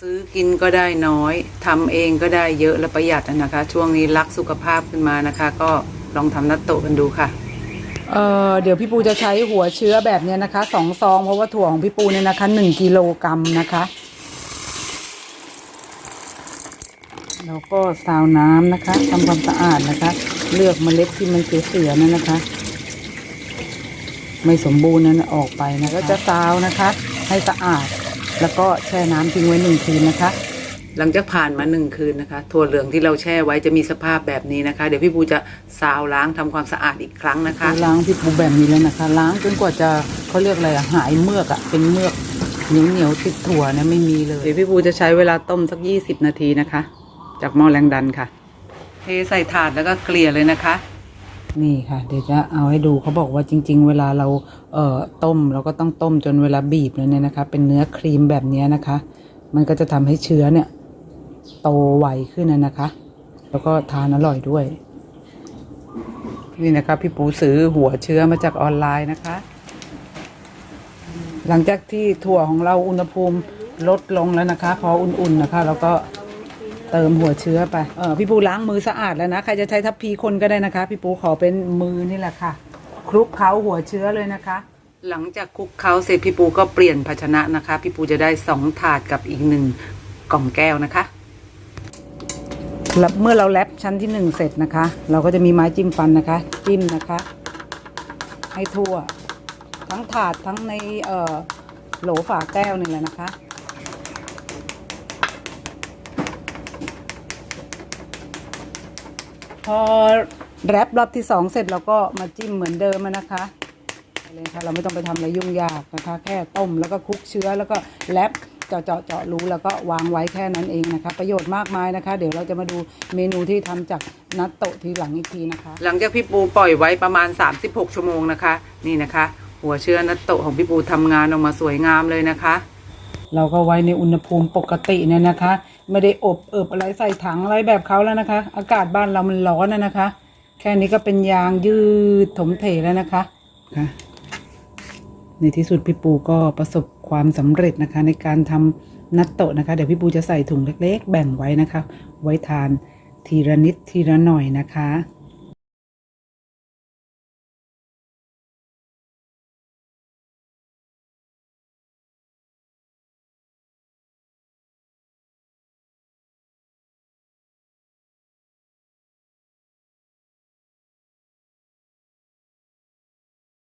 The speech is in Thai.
ซื้อกินก็ได้น้อยทำเองก็ได้เยอะและประหยัดนะคะ ช่วงนี้รักสุขภาพขึ้นมานะคะ ก็ลองทำนัตโตะกันดูค่ะ เออเดี๋ยวพี่ปูจะใช้หัวเชื้อแบบเนี้ยนะคะสองซองเพราะว่าถั่วของพี่ปูเนี่ยนะคะหนึ่งกิโลกรัมนะคะ แล้วก็ซาวน้ำนะคะทำความสะอาดนะคะ เลือกเมล็ดที่มันเสียๆนั่นนะคะ ไม่สมบูรณ์นั้นออกไปนะก็จะซาวนะคะ ให้สะอาด แล้วก็แช่น้ำทิ้งไว้หนึ่งคืนนะคะ หลังจากผ่านมาหนึ่งคืนนะคะถั่วเหลืองที่เราแช่ไว้จะมีสภาพแบบนี้นะคะ เดี๋ยวพี่ปูจะซาวล้างทำความสะอาดอีกครั้งนะคะ ล้างพี่ปูแบบนี้แล้วนะคะ ล้างจนกว่าจะเขาเรียกอะไรอะหายเมือกอะเป็นเมือกเหนียวเหนียวๆติดถั่วเนี่ยไม่มีเลย เดี๋ยวพี่ปูจะใช้เวลาต้มสัก 20 นาทีนะคะ จากหม้อแรงดันค่ะ เทใส่ถาดแล้วก็เกลี่ยเลยนะคะ นี่ค่ะ เดี๋ยวจะเอาให้ดูเขาบอกว่าจริง ๆ เวลาเราเอ่อต้มเราก็ต้องต้มจนเวลาบีบแล้วเนี่ยนะคะ เป็นเนื้อครีมแบบนี้นะคะ มันก็จะทำให้เชื้อเนี่ยโตไวขึ้นนะคะ แล้วก็ทานอร่อยด้วย นี่นะคะพี่ปูซื้อหัวเชื้อมาจากออนไลน์นะคะ หลังจากที่ถั่วของเราอุณหภูมิลดลงแล้วนะคะ พออุ่นๆนะคะ แล้วก็ เติมหัวเชื้อไปเออพี่ปูล้างมือสะอาดแล้วนะ ใครจะใช้ทัพพีคนก็ได้นะคะ พี่ปูขอเป็นมือนี่แหละค่ะ คลุกเคล้าหัวเชื้อเลยนะคะ หลังจากคลุกเคล้าเสร็จพี่ปูก็เปลี่ยนภาชนะนะคะ พี่ปูจะได้สองถาดกับอีกหนึ่งกล่องแก้วนะคะเมื่อเราแรปชั้นที่หนึ่งเสร็จนะคะ เราก็จะมีไม้จิ้มฟันนะคะ จิ้มนะคะ ให้ทั่ว ทั้งถาดทั้งในเอ่อโหลฝาแก้วนี่แหละนะคะ พอแรปรอบที่สองเสร็จเราก็มาจิ้มเหมือนเดิมนะคะเลยค่ะเราไม่ต้องไปทำอะไรยุ่งยากนะคะ แค่ต้มแล้วก็คลุกเชื้อแล้วก็แรปเจาะเจาะเจาะรูแล้วก็วางไว้แค่นั้นเองนะคะ ประโยชน์มากมายนะคะ เดี๋ยวเราจะมาดูเมนูที่ทำจากนัตโตะทีหลังอีกทีนะคะ หลังจากพี่ปูปล่อยไว้ประมาณ 36 ชั่วโมงนะคะ นี่นะคะ หัวเชื้อนัตโตะของพี่ปูทำงานออกมาสวยงามเลยนะคะ เราก็ไว้ในอุณหภูมิปกติเนี่ยนะคะ ไม่ได้อบเอิบอะไรใส่ถังอะไรแบบเขาแล้วนะคะ อากาศบ้านเรามันร้อนนะนะคะ แค่นี้ก็เป็นยางยืดถมเถแล้วนะคะค่ะในที่สุดพี่ปูก็ประสบความสำเร็จนะคะ ในการทำนัตโตะนะคะ เดี๋ยวพี่ปูจะใส่ถุงเล็ก ๆ แบ่งไว้นะคะ ไว้ทานทีละนิดทีละหน่อยนะคะ